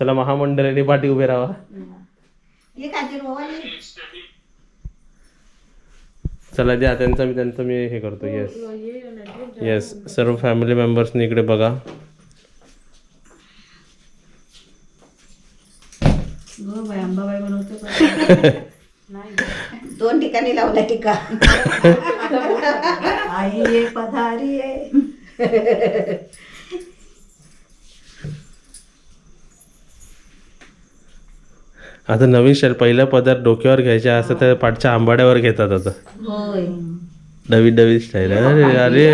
चला महामंडळाने पाठी उभे राहा. चला द्या त्यांचा मी त्यांचं मी हे करतो येस येस सर्व फॅमिली मेंबर्सनी इकडे बघा. हो. दोन ठिकाणी लावला टीका. आई ये पधारी आता नवीन स्टाईल पहिला पदार्थ डोक्यावर घ्यायचा असं तर पाठच्या आंबाड्यावर घेतात आता. होय. नवीन नवीन स्टाईल अरे अरे.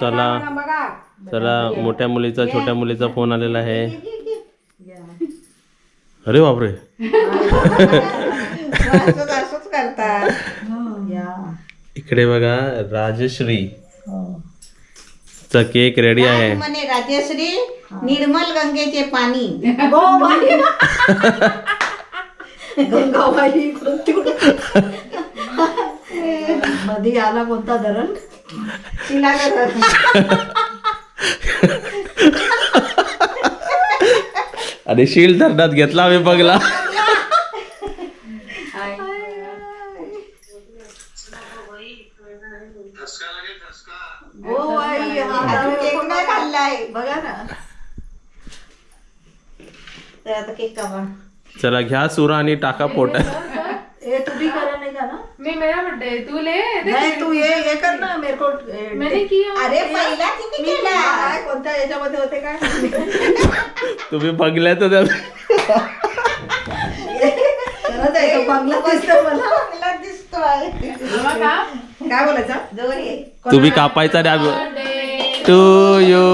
चला. चला मोठ्या मुलीचा छोट्या मुलीचा फोन आलेला आहे. अरे बापरे. असंच करतात इकडे बघा राजश्री. हो चा केक रेडी आहे. म्हणे राजश्री? निर्मल गंगेचे पाणी. हो बाई गंगाबाई इकडून तिकडून मध्ये आला कोणता धरण? तिला आणि शील धरणात घेतला आम्ही बघला हो हा चला घ्या सुरा आणि टाका पोटात. करा नहीं मेरा बर्थडे तू ले नहीं तू ये ये कर ना मेरे को मैंने किया। अरे पहिला किती मी केला काय? कोणत्या याच्यामध्ये होते काय? तुम्ही बघल्या तर त्या- खरंच आहे तो बंगला दिसतोय मला। चांगला दिसतोय काय बोलायचं? जवळ ये तुम्ही कापायचा to you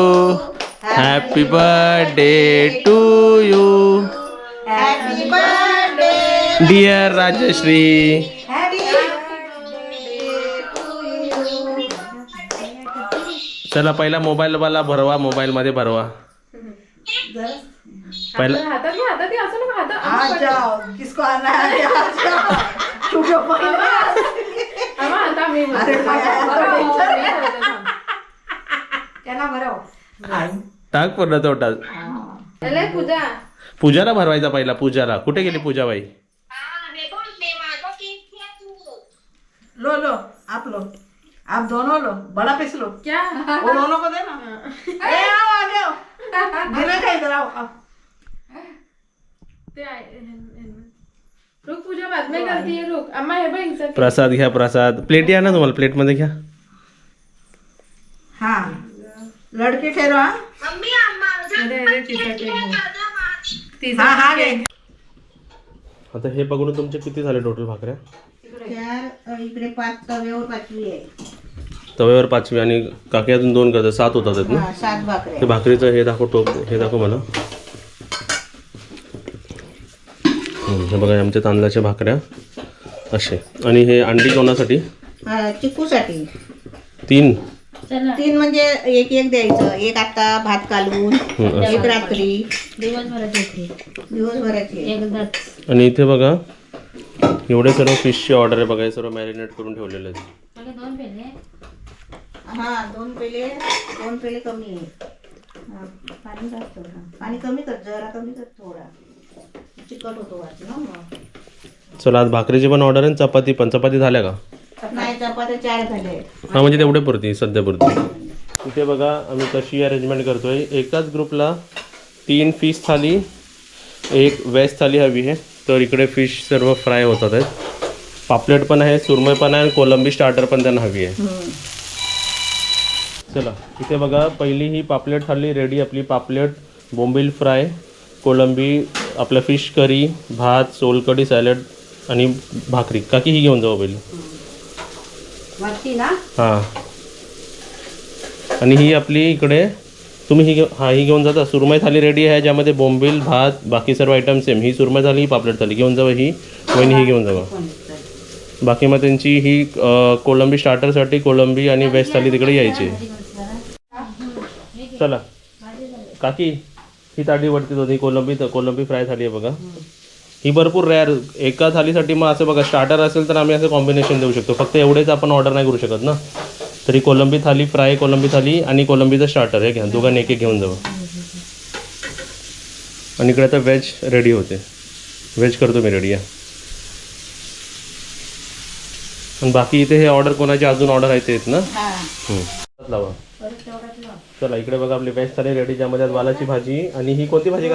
happy birthday to you happy birthday dear Rajashree चला पहिला मोबाईल वाला भरवा मोबाईल मध्ये भरवा. पहिला हातात घे हातात घे असं नका हातात आ जाओ किसको आना है? आ जाओ. तुझे पहिला आम्हा आता मी अरे काय त्यांना भरव. टाक पूर्ण तोटा. अरे पूजा. पूजाला भरवायचा पहिला पूजाला. कुठे गेली पूजाबाई? लो लो आप लो। आप दोनों लो बड़ा पीस लो। क्या? वो दोनों को देना। ए आओ आगे आओ गिरे का इधर? आओ आओ। ते आहे. रुक पूजा बाद में करती है रुक। अम्मा हे बघ. प्रसाद घ्या प्रसाद। प्लेट या ना तुम्हाला? प्लेटमध्ये घ्या. हाँ। लड़की हाँ। अरे अरे तिचा केक हो. हाँ हाँ आता हे बघून तुमचे किती झाले टोटल भाकऱ्या? चार अ, इकडे पाच तव्यावर पाचवी आहे. तव्यावर पाचवी आणि काकी अजून दोन करतात. सात होतात आहेत ना? हा, सात भाकऱ्या ते भाकरीचं हे दाखव टोप. हे दाखव मला. हम्म, हे बघा आमच्या तांदळाच्या भाकऱ्या. असे. आणि हे अंडी कोणासाठी? हा, चिकूसाठी. तीन. तीन म्हणजे एक एक द्यायचं. एक आता भात हम्म, असं. एक रात्री. दिवसभराची दिवसभराची एकदाच. आणि इथे बघा एवढे सर्व फिशची ऑर्डर आहे बघा हे सर्व मॅरिनेट करून ठेवलेले आहेत. मला दोन पेले. हा दोन पेले दोन पेले कमी आहे. हा, पाणी जास्त हा. पाणी कमी कर जरा कमी कर थोडा. चिकट होतो वाट ना मग. चला आज भाकरीची पण ऑर्डर आहे आणि चपाती पण. चपाती झाल्या का? नाही चपात्या चार झाले. हा म्हणजे तेवढे पुरती सध्या पुरती. इथे बघा आम्ही कशी अरेंजमेंट करतोय. एकाच ग्रुपला तीन फिश थाली एक व्हेज थाली हवी आहे. तर इकडे फिश सर्व फ्राय होतात आहेत. पापलेट पण आहे सुरमई पण आहे आणि कोलंबी स्टार्टर पण त्यांना हवी आहे. चला इथे बघा पहिली ही पापलेट थाली रेडी आपली पापलेट बोंबील फ्राय कोलंबी आपलं फिश करी भात सोलकढी सॅलड आणि भाकरी. काकी ही घेऊन जाऊ पहिली. हां. आणि ही आपली इकडे तुम्ही ही घेऊ हा ही घेऊन जाता. सुरमई थाली रेडी आहे ज्यामध्ये बोंबील भात बाकी सर्व आयटम सेम ही सुरमई थाली ही पापलेट थाली. घेऊन जावं ही. वहिनी ही घेऊन जावं. बाकी मग त्यांची ही कोलंबी स्टार्टरसाठी कोलंबी आणि वेज थाली तिकडे यायची. चला. काकी ही ताटी वाटते होती कोलंबी कोलंबी फ्राय थाली आहे बघा. ही भरपूर रेअर एका थालीसाठी मग असं बघा स्टार्टर असेल तर आम्ही असं कॉम्बिनेशन देऊ शकतो. फक्त एवढेच आपण ऑर्डर नाही करू शकत ना. तरी कोलंबी थाली फ्राय कोलंबी थाली आणि कोलंबीचं स्टार्टर हे घ्या. दोघांनी एक एक घेऊन जावं आणि इकडे आता व्हेज रेडी होते. व्हेज करतो मी रेडी आहे आणि बाकी इथे हे ऑर्डर कोणाचे अजून ऑर्डर आहे ते आहेत ना. लावा. चला इकडे बघा आपली व्हेज थाली रेडी ज्यामध्ये आज वालाची भाजी आणि ही कोणती भाजी?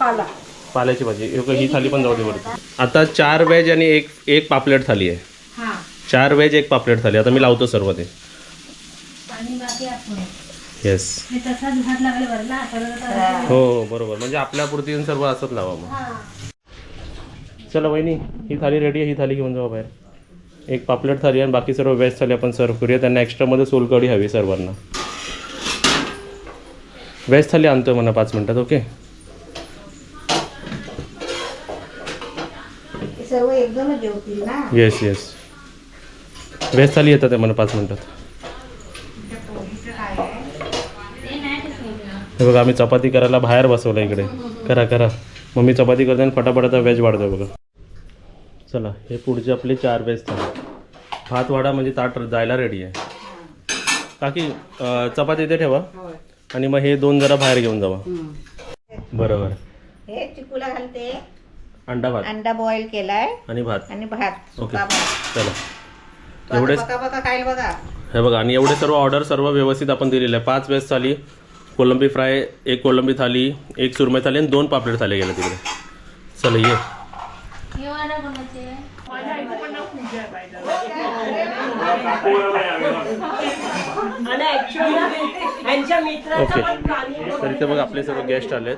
पाला. पाल्याची भाजी. हे ही थाली पण जाऊ दे आता चार व्हेज आणि एक एक पापलेट थाली आहे. चार व्हेज एक पापलेट थाली. आता मी लावतो सर्व ते. पाणी बाकी आपण येस हा. बरोबर. म्हणजे आपल्या पुरती सर्व असंच लावा मग. चला वहिनी ही थाली रेडी आहे ही थाली घेऊन जाऊ बाहेर. एक पापलेट थाली आणि बाकी सर्व व्हेज थाली आपण सर्व करूया. त्यांना एक्स्ट्रामध्ये सोलकढी हवी सर्वांना. व्हेज थाली आणतो म्हणा पाच मिनटात ओके हे येस येस व्हेज थाली येतात म्हणा पाच मिनटात. हे बघा आम्ही चपाती करायला बाहेर बसवलं इकडे. करा करा. मम्मी चपाती करते आणि फटाफट आता व्हेज वाढतोय बघा. चला हे पुढचे आपले चार व्हेज थाली भात वाडा म्हणजे ताट जायला रेडी आहे. काकी चपाती इथे ठेवा. आणि मग हे दोन जरा बाहेर घेऊन जावा. बरोबर. हे चिकूला घालते. अंडा भात. अंडा बॉईल केलाय. आणि भात. आणि भात. ओके. सुका भात. चला. आता बघा बघा खाईल बघा. हे बघा आणि एवढे सर्व ऑर्डर सर्व व्यवस्थित आपण दिलेले आहे पाच वेज थाली कोलंबी फ्राय एक कोलंबी थाली एक सुरमई थाली आणि दोन पापलेट थाली गेल्या तिकडे. चला ये. ओके तर इथे बघ आपले सर्व गेस्ट आलेत.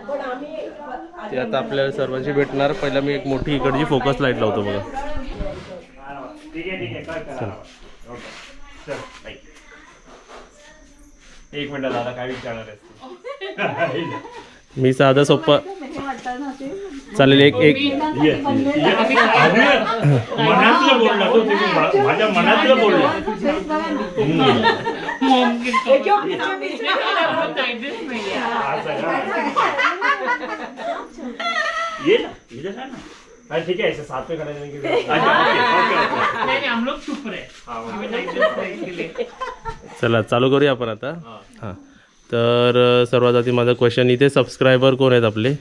ते आता आपल्याला सर्वांची भेटणार. पहिला मी एक मोठी इकडची फोकस लाइट लावतो बघा. एक मिनिट दादा काय विचारणार आहेस? मी साधा सोप्पा चालेल एक एक. मनातलं बोलला तो तुम्ही मा- माझ्या मनातलं बोलला. असं का? ये ना इधर है ना. ठीक है ऐसे साथ में खड़े रहने के लिए अच्छा, ओके, ओके, ओके. हाँ, ओके. चला चालू करूया आपण आता? हां. तर अ, सर्वात आधी माझा क्वेश्चन इथे सबस्क्रायबर कोण आहेत आपले?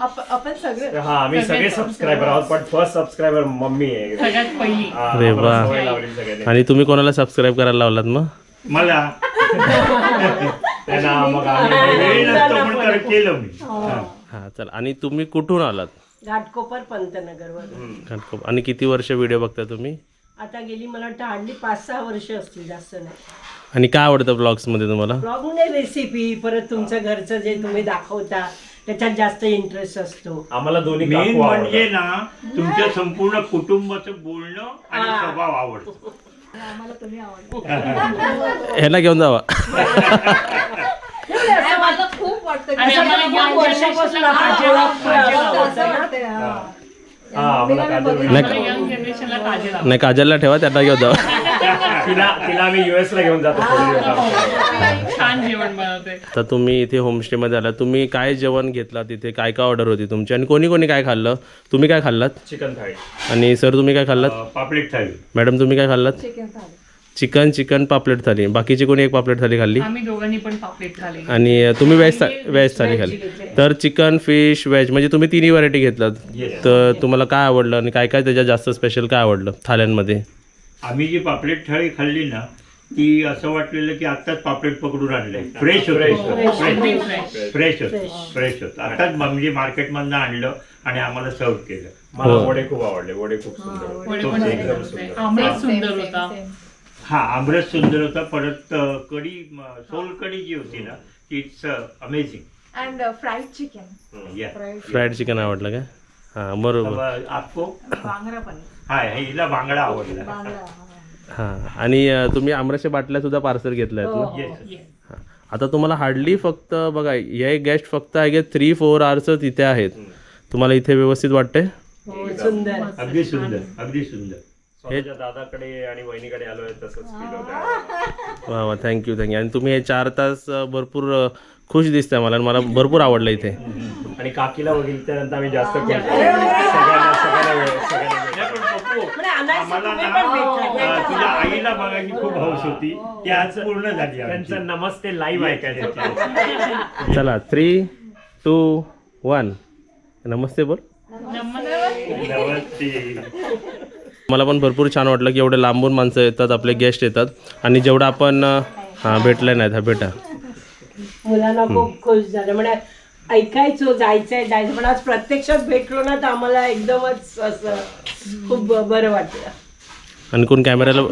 आपण सगळे? हा आम्ही सगळे सबस्क्रायबर आहोत पण फर्स्ट सबस्क्रायबर मम्मी आहे. सगळ्यात पहिली. हा, अरे आम्हाला वा. सवय लावली सगळ्यांनी. आणि तुम्ही कोणाला सबस्क्राईब करायला लावलात मग? मला? त्यांना मग आम्ही वेळ नसतो म्हणून तर केलं मी. हा. हां चला. आणि तुम्ही कुठून आलात? घाटकोपर पंतनगरवर. घाटकोप. आणि किती वर्ष व्हिडिओ बघता तुम्ही? आता गेली मला वाटतं हल्ली पाच सहा वर्ष असतील जास्त नाही. आणि काय आवडतं ब्लॉग्समध्ये तुम्हाला? ब्लॉग म्हणजे रेसिपी परत तुमचं घरचं जे तुम्ही दाखवता त्याच्यात जास्त इंटरेस्ट असतो. आम्हाला दोन्ही मेन काकू म्हणजे. ना तुमच्या संपूर्ण कुटुंबाचं बोलणं आणि स्वभाव आवडतो. ह्याला घेऊन जावा. आणि आम्हाला young वर्षापासून generation ला काजल काजल आवडतं ना. हा, आम्हाला काजल नाही भेटली. यंग जनरेशनला काजल आवडते. नाही काजलला ठेवा त्यांना घेऊन जावा तिला तिला आम्ही युएस ला घेऊन जातो थोडी दिवसात. छान जेवण बनवते. तर तुम्ही इथे होमस्टेमध्ये आला. तुम्ही काय जेवण घेतला तिथे? काय काय ऑर्डर होती तुमची? आणि कोणी कोणी काय खाल्लं? तुम्ही काय खाल्लात? चिकन थाळी. आणि सर तुम्ही काय खाल्लात? अं, पापलेट थाळी. मॅडम तुम्ही काय खाल्लात? चिकन चिकन पापलेट थाली. बाकीची कोणी एक पापलेट थाली खाल्ली? आम्ही दोघांनी पण पापलेट खाले आणि तुम्ही व्हेज था व्हेज थाली खाल्ली. तर चिकन फिश व्हेज म्हणजे तुम्ही तिन्ही व्हरायटी घेतलात. तर तुम्हाला काय आवडलं आणि काय काय त्याच्यात जास्त स्पेशल काय आवडलं थाल्यांमध्ये? आम्ही जी पापलेट थाळी खाल्ली ना ती असं वाटलेलं की आत्ताच पापलेट पकडून आणलंय. फ्रेश होत. फ्रेश होत. फ्रेश होत. आत्ताच म्हणजे मार्केटमधनं आणलं आणि आम्हाला सर्व केलं. मला हो. वडे खूप आवडले. वडे खूप सुंदर वडे होते. पण एकदम सुंदर. होते. सुंदर आमरस सुंदर होता. हा आमरस सुंदर होता परत म, सोल कढी जी होती ना it's amazing and fried chicken या फ्राईड चिकन आवडलं काय हां बरोबर. आपको? हा हिला बांगडा आवडला. हां. आणि तुम्ही आमरसच्या बाटल्या सुद्धा पार्सल घेतल्या आहेत ना. हां. आता तुम्हाला हार्डली फक्त बघा हे गेस्ट फक्त आहे थ्री फोर आवर्स तिथे आहेत. तुम्हाला इथे व्यवस्थित वाटते हो, सुंदर. अगदी सुंदर अगदी सुंदर. स्वतःच्या दादाकडे आणि वहिनीकडे आलोय तसंच फील होत वा वा थँक्यू थँक्यू आणि तुम्ही हे चार तास भरपूर खुश दिसतंय मला आणि मला भरपूर आवडलं इथे. आणि काकीला बघितल्यानंतर आम्ही जास्त खुश. सगळ्यांना सगळ्यांना वेळ- वेळ. आम्हाला तुझ्या आईला बघायची खूप हौस होती. ती आज पूर्ण झाली आमची. त्यांचं नमस्ते लाईव्ह ऐकायचं चला थ्री टू वन नमस्ते बोल. नमस्ते. मला पण भरपूर छान वाटलं की एवढे लांबून माणसं येतात आपले गेस्ट येतात. आणि जेवढं आपण हां भेटले नाहीत हा भेटा. मुलांना खूप खुश झालं. म्हणजे ऐकायचो जायचंय जायचं पण आज प्रत्यक्षात भेटलो ना तर आम्हाला एकदमच असं खूप बरं वाटलं. आणि कोण कॅमेऱ्याला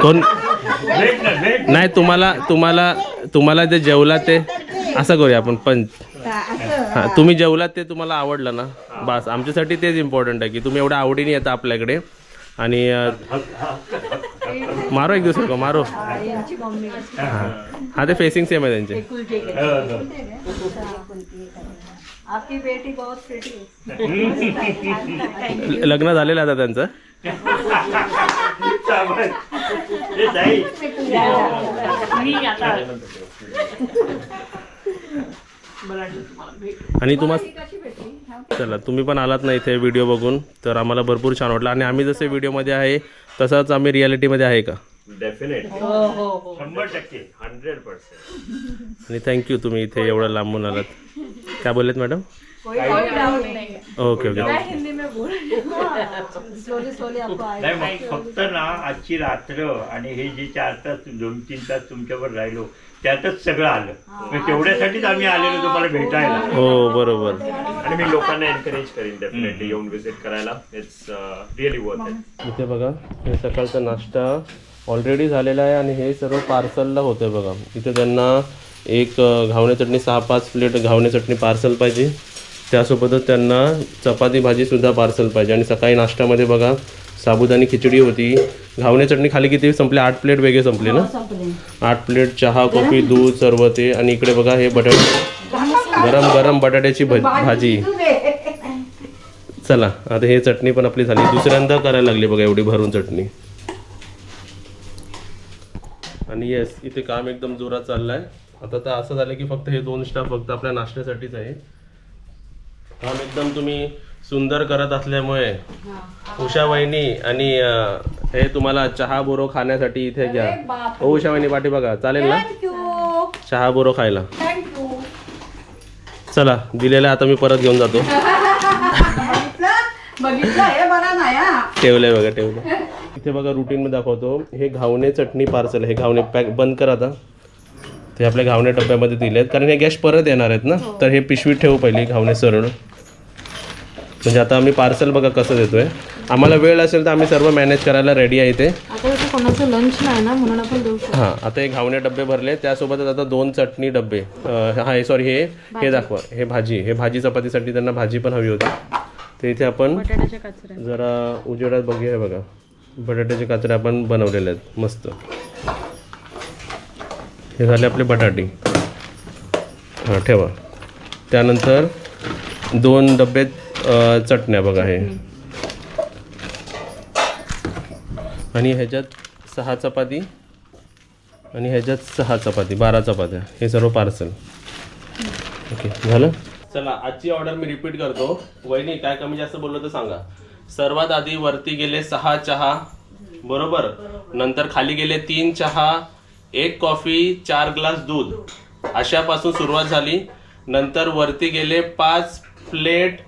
कोण? नाही तुम्हाला तुम्हाला तुम्हाला ते जेवला ते असं करूया आपण पण हां तुम्ही जेवलात ते तुम्हाला आवडलं ना? बस आमच्यासाठी तेच इम्पॉर्टंट आहे की तुम्ही एवढ्या आवडीने येता आपल्याकडे. आणि मारो एक दुसरं को मारो. हां. हां ते फेसिंग सेम आहे त्यांचे. एकुलते एक. आपकी बेटी बहुत प्रिटी लग्न झालेलं आता त्यांचं. आणि तुम्हाला चला तुम्ही पण आलात ना इथे व्हिडिओ बघून तर आम्हाला भरपूर छान वाटलं. आणि आम्ही जसे व्हिडिओमध्ये आहे तसंच आम्ही रियालिटीमध्ये आहे का? डेफिनेट हो हो हो. आणि थँक्यू तुम्ही इथे एवढं लांबून आलात. काय बोललेत मॅडम ओके ओके नाही मग फक्त ना आजची रात्र आणि हे जे चार तास दोन तीन तास तुमच्यावर राहिलो त्यातच सगळं आलं. मग तेवढ्यासाठीच आम्ही आलेलो तुम्हाला भेटायला. हो बरोबर. आणि मी लोकांना एनकरेज करीन डेफिनेटली येऊन विजिट करायला. इट्स रिअली वर्थ इट इथे बघा हे सकाळचा नाश्ता ऑलरेडी झालेला आहे आणि हे सर्व पार्सलला होतं आहे बघा. इथे त्यांना एक घावणे चटणी सहा पाच प्लेट घावणे चटणी पार्सल पाहिजे. त्यासोबतच त्यांना चपाती भाजीसुद्धा पार्सल पाहिजे. आणि सकाळी नाश्त्यामध्ये बघा साबुदाणी खिचडी होती. घावणे चटणी खाली किती संपले? आठ प्लेट वेगळे संपले ना? आठ प्लेट चहा कॉफी दूध सर्व ते आणि इकडे बघा हे बटाटे. गरम गरम बटाट्याची भज भाजी चला आता हे चटणी पण आपली झाली. दुसऱ्यांदा करायला लागली बघा एवढी भरून चटणी. आणि येस इथे काम एकदम जोरात चाललंय. आता तर असं झालं की फक्त हे दोन स्टाफ फक्त आपल्या नाश्त्यासाठीच आहे. काम एकदम तुम्ही सुंदर करत असल्यामुळे उषा वहिनी आणि हे तुम्हाला चहा बोरो खाण्यासाठी इथे घ्या. ओ उषा वहिनी पाठी बघा. चालेल ना? चहा बोरो खायला. चला दिलेलं आता मी परत घेऊन जातो. हे हा. ठेवलंय बघा ठेवलं इथे बघा रुटीन मध्ये दाखवतो. हे घावणे चटणी पार्सल हे घावणे पॅक बंद कर आता. ते आपल्या घावणे डब्यामध्ये दिलेत. कारण हे गॅस परत येणार आहेत ना? तर हे पिशवीत ठेवू पहिली घावणे सरळ म्हणजे आता आम्ही पार्सल बघा कसं देतोय. आम्हाला वेळ असेल तर आम्ही सर्व मॅनेज करायला रेडी आहे कोणाचं लंच नाही ना म्हणून आपण देऊ शकतो. हां आता हे घावणे डबे भरले त्यासोबतच आता दोन चटणी डबे. हा हे सॉरी हे हे दाखवा हे भाजी हे भाजी चपातीसाठी त्यांना भाजी पण हवी होती. तर इथे आपण जरा उजेडात बघूया हे बघा. बटाट्याचे काचरे आपण बनवलेले आहेत मस्त. हे झाले आपले बटाटे. हां ठेवा. त्यानंतर दोन डबे चटण्या बघा हे. आणि ह्याच्यात सहा चपाती आणि ह्याच्यात सहा चपाती बारा चपात्या. हे सर्व पार्सल. ओके झालं? चला आजची ऑर्डर मी रिपीट करतो. वहिनी काय कमी जास्त बोललो तर सांगा. सर्वात आधी वरती गेले सहा चहा बरोबर? नंतर खाली गेले तीन चहा एक कॉफी चार ग्लास दूध. अशापासून सुरुवात झाली. नंतर वरती गेले पाच प्लेट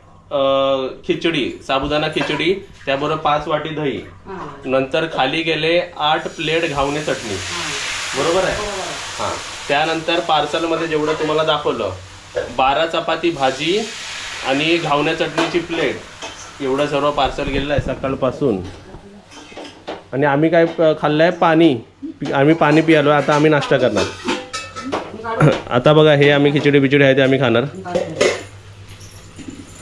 खिचडी साबुदाणा खिचडी त्याबरोबर पाच वाटी दही. नंतर खाली गेले आठ प्लेट घावणे चटणी. बरोबर आहे? हां. त्यानंतर पार्सलमध्ये जेवढं तुम्हाला दाखवलं बारा चपाती भाजी आणि घावण्या चटणीची प्लेट. एवढं सर्व पार्सल गेलेलं आहे सकाळपासून. आणि आम्ही काय प- खाल्लंय पाणी. आम्ही पाणी पियालो आता आम्ही नाश्ता करणार. आता बघा हे आम्ही खिचडी बिचडी आहे ते आम्ही खाणार.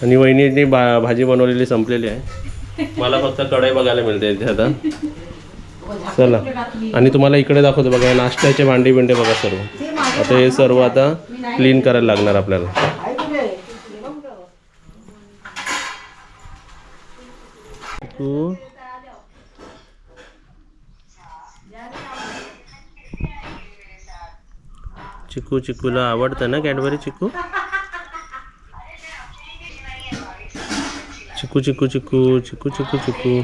आणि वहिनीने बा भाजी बनवलेली संपलेली आहे. मला फक्त कढई बघायला मिळते इथे आता. चला. आणि तुम्हाला इकडे दाखवतो बघा नाश्त्याचे भांडी बिंडे बघा सर्व. आता हे सर्व आता क्लीन करायला लागणार आपल्याला. तू? चिकू चिकूला आवडतं ना कॅडबरी चिकू? चिकू चिकू चिकू चिकू चिकू चिकू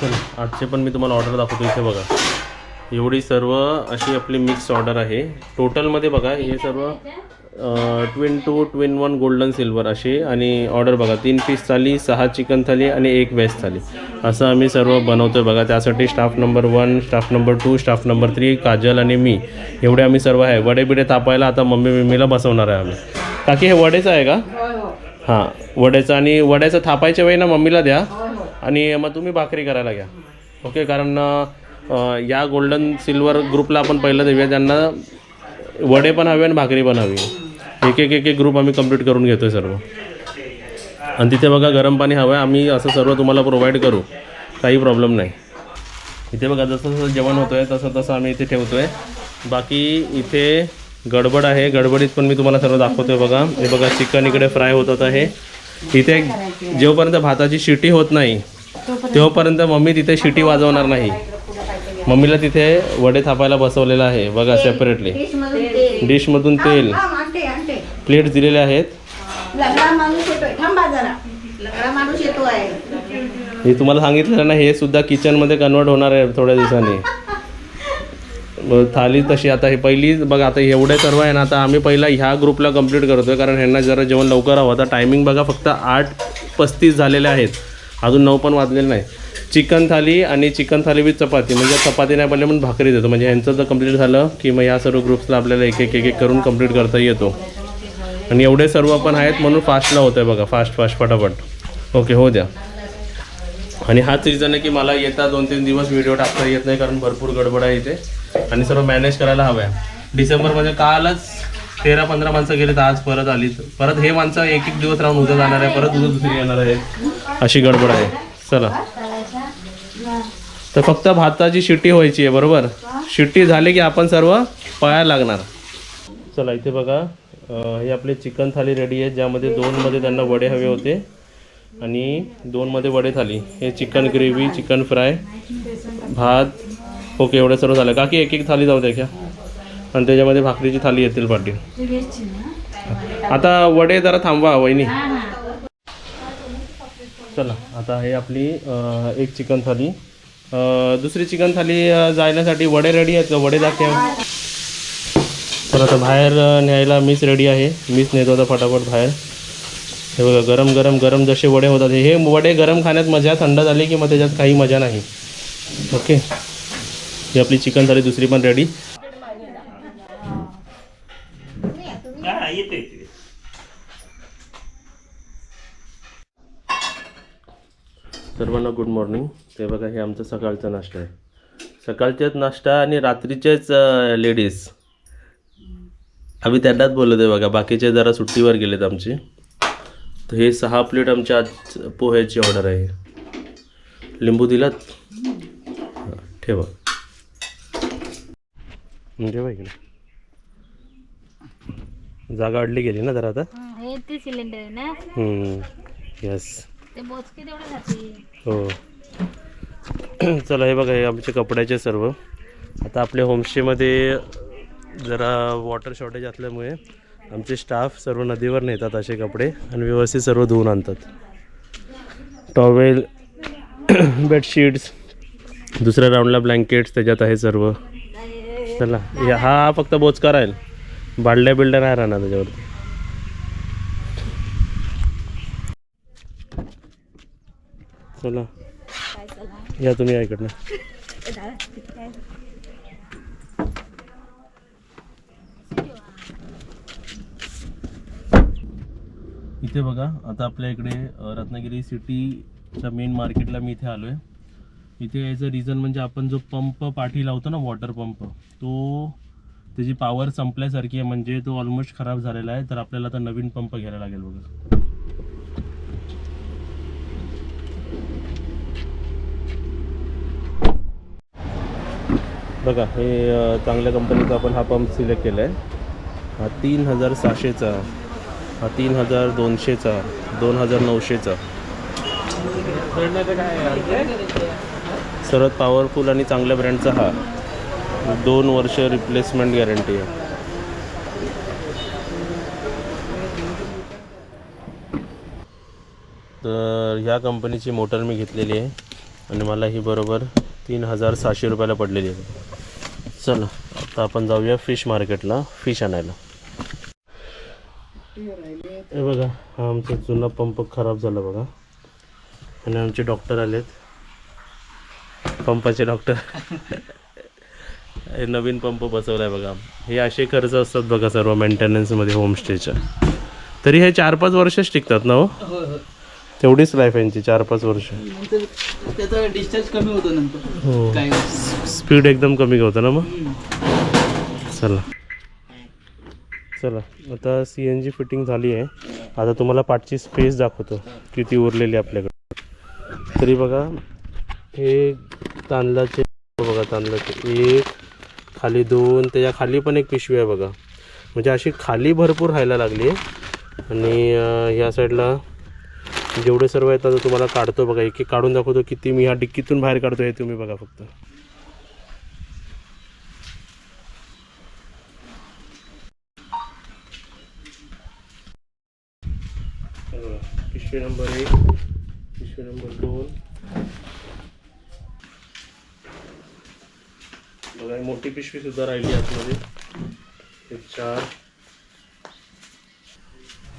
चल आजचे पण मी तुम्हाला ऑर्डर दाखवतो इथे बघा. एवढी सर्व अशी आपली मिक्स ऑर्डर आहे. टोटलमध्ये बघा हे सर्व twin two twin one golden silver अशी. आणि ऑर्डर बघा तीन पीस थाली सहा चिकन थाली आणि एक व्हेज थाली. असं आम्ही सर्व बनवतो बघा. त्यासाठी staff number one staff number two staff number three Kajal आणि मी. एवढे आम्ही सर्व आहे. वडे बिडे तापायला आता मम्मी मम्मीला बसवणार आहे आम्ही. काकी हे वडेचं आहे का? हां. वड्याचं आणि वड्याचं थापायच्या वेळी ना मम्मीला द्या. आणि मग तुम्ही भाकरी करायला घ्या. ओके कारण या गोल्डन सिल्वर ग्रुपला आपण पहिलं देऊया. त्यांना वडे पण हवे आणि भाकरी पण हवी. एक एक एक एक ग्रुप आम्ही कंप्लीट करून घेतो आहे सर्व. आणि तिथे बघा गरम पाणी हवं आहे आम्ही असं सर्व तुम्हाला प्रोव्हाइड करू. काही प्रॉब्लेम नाही. इथे बघा जसं जसं जेवण होतं आहे तसं तसं आम्ही इथे ठेवतो आहे बाकी इथे गडबड आहे. गडबडीत पण मी तुम्हाला सर्व दाखवतो आहे बघा. हे बघा चिकन इकडे फ्राय होत आहे इथे जेव्हापर्यंत भाताची शिटी होत नाही तेव्हापर्यंत मम्मी तिथे शिटी वाजवणार नाही. मम्मीला तिथे वडे थापायला बसवलेलं आहे. बघा सेपरेटली डिशमधून तेल. प्लेट्स दिलेले आहेत. मी तुम्हाला सांगितलं ना हे सुद्धा किचनमध्ये कन्वर्ट होणार आहे थोड्या दिवसांनी. थाली तशी आता हे पहिली बघा आता एवढे सर्व आहे ना आता आम्ही पहिला ह्या ग्रुपला कंप्लीट करतोय कारण ह्यांना जरा जेवण लवकर हवं. आता टायमिंग बघा फक्त आठ पस्तीस झालेले आहेत. अजून नऊ पण वाजलेले नाही. चिकन थाली आणि चिकन थाली विथ चपाती. म्हणजे चपाती नाही बनले म्हणून भाकरी देतो. म्हणजे ह्यांचं जर कंप्लीट झालं की मग या सर्व ग्रुप्सला आपल्याला एक एक एक एक करून कंप्लीट करता येतो. आणि एवढे सर्व पण आहेत म्हणून फास्टला होतं आहे बघा. फास्ट फास्ट फटाफट. ओके हो द्या. आणि हाच रिझन आहे की मला येता दोन तीन दिवस व्हिडिओ टाकता येत नाही कारण भरपूर गडबड आहे इथे. आणि सर्व मॅनेज करायला हवं आहे डिसेंबरमध्ये म्हणजे कालच तेरा पंधरा माणसं गेले तर आज परत आली परत हे माणसं एक एक दिवस राहून उद्या जाणार आहे परत उद्या दुसरी येणार आहे अशी गडबड आहे. चला. तर फक्त भाताची शिट्टी व्हायची आहे बरोबर? शिट्टी झाली की आपण सर्व पळायला लागणार. चला इथे बघा. हे आपले चिकन थाली रेडी आहे ज्यामध्ये दोनमध्ये त्यांना वडे हवे होते. आणि दोनमध्ये वडे थाली. हे चिकन ग्रेव्ही चिकन फ्राय भात ओके एवढं सर्व झालं. का की एक एक थाली जाऊ द्या घ्या. आणि त्याच्यामध्ये भाकरीची थाली येतील पाटील आता वडे जरा थांबवा वहिनी. चला आता हे आपली एक चिकन थाली. दुसरी चिकन थाली अं, जाण्यासाठी वडे रेडी आहेत वडे दाखवा. तर आता बाहेर न्यायला मीच रेडी आहे. मीच नेतो आता फटाफट बाहेर. हे बघा गरम गरम गरम जसे वडे होतात. हे वडे गरम खाण्यात मजा थंड झाली की मग त्याच्यात काही मजा नाही. ओके ही आपली चिकन थाली दुसरी पण रेडी सर्वांना गुड मॉर्निंग ते बघा हे आमचा सकाळचा नाश्ता आहे. सकाळच्याच नाश्ता आणि रात्रीचेच लेडीज आम्ही त्यांनाच बोलत आहे बघा बाकीचे जरा सुट्टीवर गेलेत आमचे. तर हे सहा प्लेट आमच्या आज पोह्याची ऑर्डर आहे. लिंबू दिलात? ठेवा. ठेवा इकडे. जागा अडली गेली ना जरा आता? हे सिलेंडर ना? येस हो. चला हे बघा हे आमचे कपड्याचे सर्व. आता आपल्या होमस्टेमध्ये जरा वॉटर शॉर्टेज असल्यामुळे आमचे स्टाफ सर्व नदीवर नेतात असे कपडे आणि व्यवस्थित सर्व धुवून आणतात. टॉवेल बेडशीट्स दुसऱ्या राऊंडला ब्लँकेट्स त्याच्यात आहे सर्व. चला या- हा फक्त बोचका राहील. बाडल्या बिल्ड्या नाही राहणार त्याच्यावरती. चला. या तुम्ही या इकडनं. इथे बघा आता आपल्या इकडे रत्नागिरी सिटीच्या मेन मार्केटला मी इथे आलो आहे इथे यायचं रिझन म्हणजे आपण जो पंप पाठी लावतो ना वॉटर पंप तो त्याची पॉवर संपल्यासारखी आहे. म्हणजे तो ऑलमोस्ट खराब झालेला आहे. तर आपल्याला आता नवीन पंप घ्यायला लागेल बघा. बघा हे चांगल्या कंपनीचा आपण हा पंप सिलेक्ट केला आहे हा तीन हजार सहाशेचा हा तीन हजार दोनशेचा दोन हजार नऊशेचा. सर्वात पॉवरफुल आणि चांगल्या ब्रँडचा हा. दोन वर्ष रिप्लेसमेंट गॅरंटी आहे. तर ह्या कंपनीची मोटर मी घेतलेली आहे. आणि मला ही बरोबर तीन हजार सहाशे रुपयाला पडलेली आहे. चला आता आपण जाऊया फिश मार्केटला फिश आणायला. हे बघा हा आमचा जुना पंप खराब झाला बघा. आणि आमचे डॉक्टर आलेत. पंपाचे डॉक्टर हे नवीन पंप बसवला आहे बघा. हे असे खर्च असतात बघा सर्व मेंटेनन्समध्ये होमस्टेच्या तरी हे चार पाच वर्षच टिकतात ना हो? तेवढीच लाईफ आहे यांची चार पाच वर्ष. नंतर त्याचा डिस्चार्ज कमी होतो नंतर. हो. काय स्पीड एकदम कमी होतं ना मग? चला. चला. आता सी एन जी फिटिंग झाली आहे. आता तुम्हाला पाठची स्पेस दाखवतो किती उरलेली आपल्याकडे. तरी बघा हे तांदळाचे बघा तांदळाचे. एक खाली दोन त्याच्याखाली पण एक पिशवी आहे बघा. म्हणजे अशी खाली भरपूर राहायला लागली आहे. आणि ह्या साईडला म्हणजे जेवढे सर्व आहेत आता तुम्हाला काढतो बघा एक एक काढून दाखवतो किती मी ह्या डिक्कीतून बाहेर काढतो हे तुम्ही बघा फक्त. पिशवी नंबर एक पिशवी नंबर दोन. बघा मोठी पिशवी सुद्धा राहिली आतमध्ये. एक चार.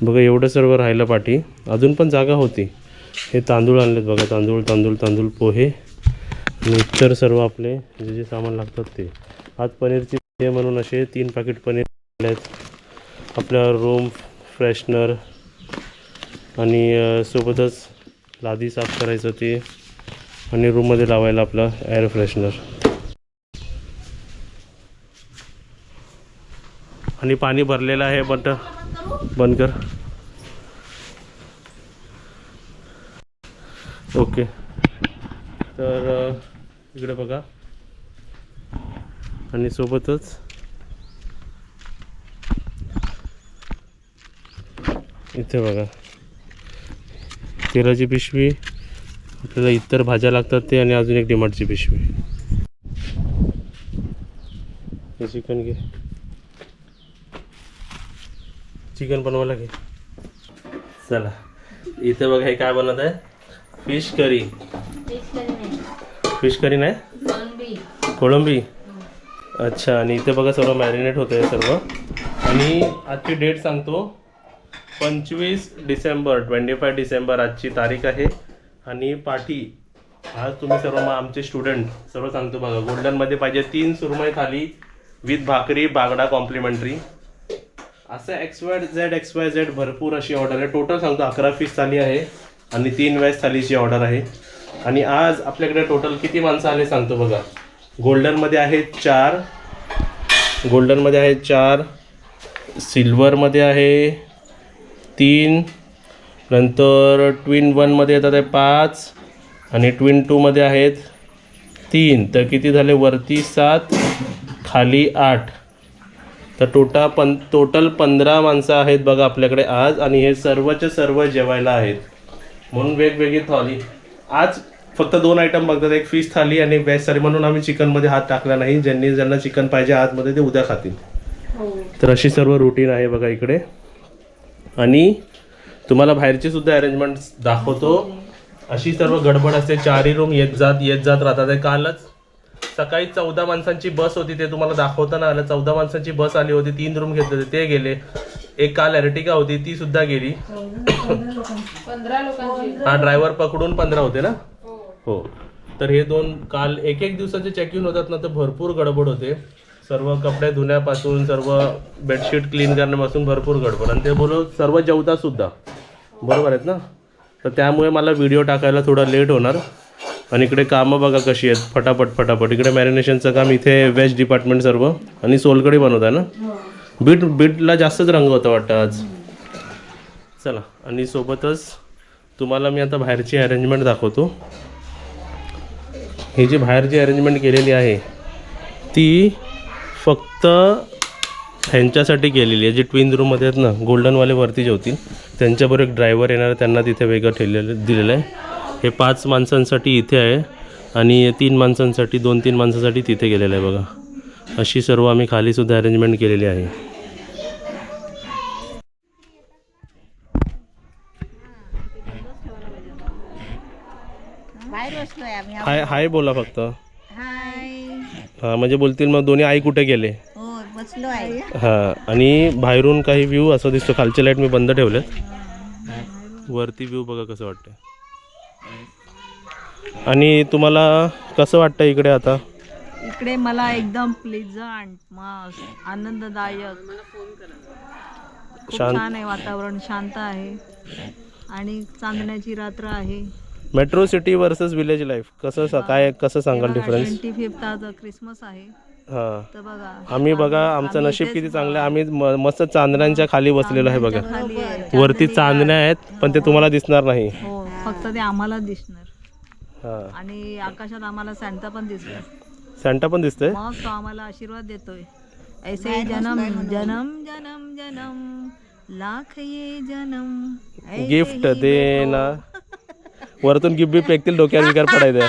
बघा एवढं सर्व राहिलं पाठी. अजून पण जागा होती. हे तांदूळ आणलेत बघा तांदूळ तांदूळ तांदूळ पोहे. आणि इतर सर्व आपले जे जे सामान लागतात ते. आज पनीरची हे म्हणून असे तीन पॅकेट पनीर आहेत आपल्या रूम फ्रेशनर आणि सोबतच लादी साफ करायचं ते. आणि रूममध्ये लावायला आपला एअर फ्रेशनर आणि पाणी भरलेलं आहे बट बंद कर. ओके. तर इकडे बघा. आणि सोबतच इथे बघा. तेलाची पिशवी आपल्याला इतर भाज्या लागतात ते आणि अजून एक डिमार्टची पिशवी. हे चिकन घे. चिकन बनवायला घे चला. इथे बघा हे काय बनवत आहे? फिश करी फिश करी नाही. फिश करी नाही? कोळंबी. कोळंबी? अच्छा आणि इथे बघा सर्व मॅरिनेट होतं आहे सर्व. आणि आजची डेट सांगतो. पंचवीस डिसेंबर ट्वेंटी फाय डिसेंबर आजची तारीख आहे. आणि पाठी आज तुम्ही सर्व मग आमचे स्टुडंट सर्व सांगतो बघा. गोल्डनमध्ये पाहिजे तीन सुरमई थाली विथ भाकरी बागडा कॉम्प्लिमेंटरी असं X Y Z X Y Z भरपूर अशी ऑर्डर आहे. टोटल सांगतो अकरा पीस थाली आहे आणि तीन वेळेस थालीची ऑर्डर आहे. आणि आज आपल्याकडे टोटल किती माणसं आले सांगतो बघा. गोल्डनमध्ये आहेत चार. गोल्डनमध्ये आहेत चार. सिल्वरमध्ये आहे तीन. नंतर ट्विन वनमध्ये येतात आहे पाच. आणि ट्विन टूमध्ये आहेत तीन. तर किती झाले? वरती सात खाली आठ. तर टोटा पन टोटल पंधरा माणसं आहेत बघा आपल्याकडे आज आणि हे सर्वचे सर्व जेवायला आहेत. म्हणून वेगवेगळी थाली. आज फक्त दोन आयटम बघतात. एक फिश थाली आणि व्हेज थाली. म्हणून आम्ही चिकनमध्ये हात टाकला नाही. ज्यांनी ज्यांना चिकन पाहिजे आजमध्ये ते उद्या खातील. तर अशी सर्व रुटीन आहे बघा इकडे. आणि तुम्हाला बाहेरची सुद्धा अरेंजमेंट दाखवतो. अशी सर्व गडबड असते. चारही रूम येत जात येत जात राहतात. हे कालच सकाळी चौदा माणसांची बस होती ते तुम्हाला दाखवताना आलं. चौदा माणसांची बस आली होती तीन रूम घेतले होते ते गेले. एक काल एर्टिका होती ती सुद्धा गेली. हा ड्रायव्हर पकडून पंधरा होते ना? हो. तर हे दोन काल एक एक दिवसाचे चेक इन होतात ना तर भरपूर गडबड होते. सर्व कपडे धुण्यापासून सर्व बेडशीट क्लीन करण्यापासून भरपूर गडबड. आणि ते बोलो सर्व जेवतात सुद्धा. बरोबर आहेत ना? तर त्यामुळे मला व्हिडिओ टाकायला थोडा लेट होणार. आणि इकडे कामं बघा कशी आहेत. फटाफट फटाफट. इकडे मॅरिनेशनचं काम इथे वेज डिपार्टमेंट सर्व. आणि सोलकडी बनवत आहे ना? बीट बीटला जास्तच रंग होता वाटतं आज. चला आणि सोबतच तुम्हाला मी आता बाहेरची अरेंजमेंट दाखवतो. ही जी बाहेर जी अरेंजमेंट केलेली आहे ती फक्त ह्यांच्यासाठी केलेली आहे. जे ट्विन रूममध्ये आहेत ना गोल्डनवाले वरती जेवतील त्यांच्याबरोबर एक ड्रायव्हर येणार त्यांना तिथे वेगळं ठेवलेलं दिलेलं आहे. हे पाच माणसांसाठी इथे आहे आणि तीन माणसांसाठी दोन तीन माणसांसाठी तिथे गेलेलं आहे बघा. अशी सर्व आम्ही खालीसुद्धा अरेंजमेंट केलेली आहे. हाय हाय बोला फक्त. हाय. हां म्हणजे बोलतील मग दोन्ही आई कुठे गेले? हो हां आणि बाहेरून काही व्ह्यू असं दिसतो. खालचे लाइट मी बंद ठेवलेत. वरती व्ह्यू बघा कसं वाटतं आणि तुम्हाला कसं वाटतं इकडे आता? इकडे मला एकदम प्लेझंट मस्त आनंददायक. खूप शांत. छान आहे वातावरण शांत आहे. आणि चांदण्याची रात्र आहे. Metro city versus village life कसं सा- काय कसं सांगाल डिफरन्स ट्वेंटी फिफ्थ आज क्रिसमस आहे हां. तर बघा आम्ही बघा आमचं नशीब किती चांगलं आहे. आम्ही म- मस्त चांदण्यांच्या खाली बसलेलो आहे बघा. खाली आहे. वरती चांदण्या आहेत पण ते तुम्हाला दिसणार नाही. हो. फक्त ते आम्हाला दिसणार. हां. आणि आकाशात आम्हाला सॅन्टा पण दिसला सॅन्टा पण दिसतंय? मग तो आम्हाला आशीर्वाद देतोय. ऐसे जन्म जन्म जन्म जन्म लाख ये जन्म. ऐसे गिफ्ट ही दे. ना. वरतून गिफ्ट बिफ्ट फेकतील डोक्यावर विकार पडायचं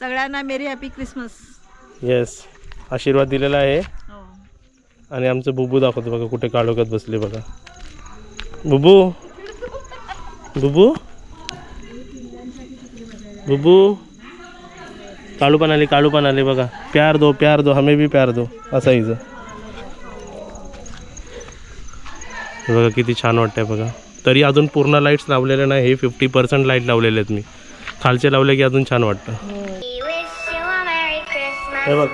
सगळ्यांना मेरी हॅपी क्रिसमस येस आशीर्वाद दिलेला आहे. हो. आणि आमचं बुबू दाखवतो बघा कुठे काळोखात बसले बघा. बुबू. बुबू? बुबू? काळू पण आले काळू पण आले बघा. प्यार दो प्यार दो हमें भी प्यार दो असं हिचं हे बघा किती छान वाटतंय बघा. तरी अजून पूर्ण लाईट्स लावलेले नाही हे फिफ्टी पर्सेंट लाइट लावलेले आहेत मी. खालचे लावले की अजून छान वाटतं. हे बघ.